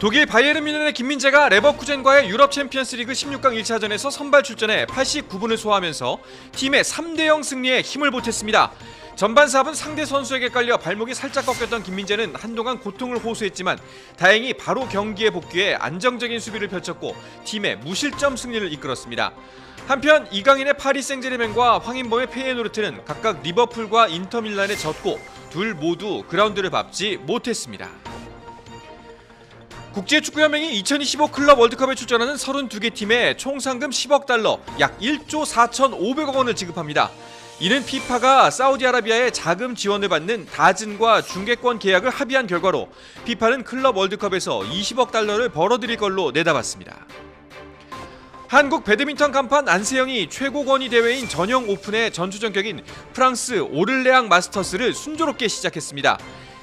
독일 바이에른 뮌헨의 김민재가 레버쿠젠과의 유럽 챔피언스리그 16강 1차전에서 선발 출전해 89분을 소화하면서 팀의 3대0 승리에 힘을 보탰습니다. 전반 4분 상대 선수에게 깔려 발목이 살짝 꺾였던 김민재는 한동안 고통을 호소했지만 다행히 바로 경기에 복귀해 안정적인 수비를 펼쳤고 팀의 무실점 승리를 이끌었습니다. 한편 이강인의 파리 생제르맹과 황인범의 페예 노르트는 각각 리버풀과 인터밀란에 졌고 둘 모두 그라운드를 밟지 못했습니다. 국제축구연맹이 2025 클럽 월드컵에 출전하는 32개 팀에 총 상금 10억 달러, 약 1조 4,500억 원을 지급합니다. 이는 피파가 사우디아라비아의 자금 지원을 받는 다진과 중개권 계약을 합의한 결과로 피파는 클럽 월드컵에서 20억 달러를 벌어들일 걸로 내다봤습니다. 한국 배드민턴 간판 안세영이 최고 권위 대회인 전형 오픈의 전주 전격인 프랑스 오를레앙 마스터스를 순조롭게 시작했습니다.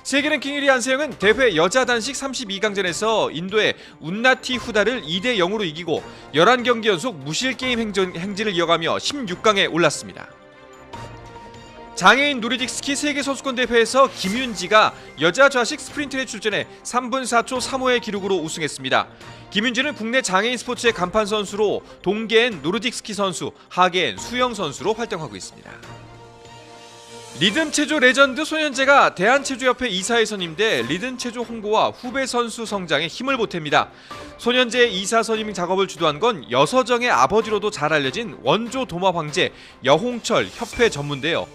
세계 랭킹 1위 안세영은 대회 여자 단식 32강전에서 인도의 운나티 후다를 2대 0으로 이기고 11경기 연속 무실 게임 행전, 행진을 이어가며 16강에 올랐습니다. 장애인 노르딕 스키 세계 선수권 대회에서 김윤지가 여자 좌식 스프린트에 출전해 3분 4초 3호의 기록으로 우승했습니다. 김윤지는 국내 장애인 스포츠의 간판 선수로 동계엔 노르딕 스키 선수, 하계엔 수영 선수로 활동하고 있습니다. 리듬 체조 레전드 소년재가 대한체조협회 이사에 선임돼 리듬 체조 홍보와 후배 선수 성장에 힘을 보탭니다. 소년재 이사 선임 작업을 주도한 건 여서정의 아버지로도 잘 알려진 원조 도마 황제 여홍철 협회 전무인데요.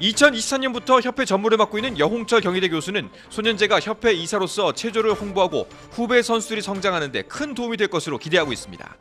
2023년부터 협회 전무를 맡고 있는 여홍철 경희대 교수는 소년재가 협회 이사로서 체조를 홍보하고 후배 선수들이 성장하는 데 큰 도움이 될 것으로 기대하고 있습니다.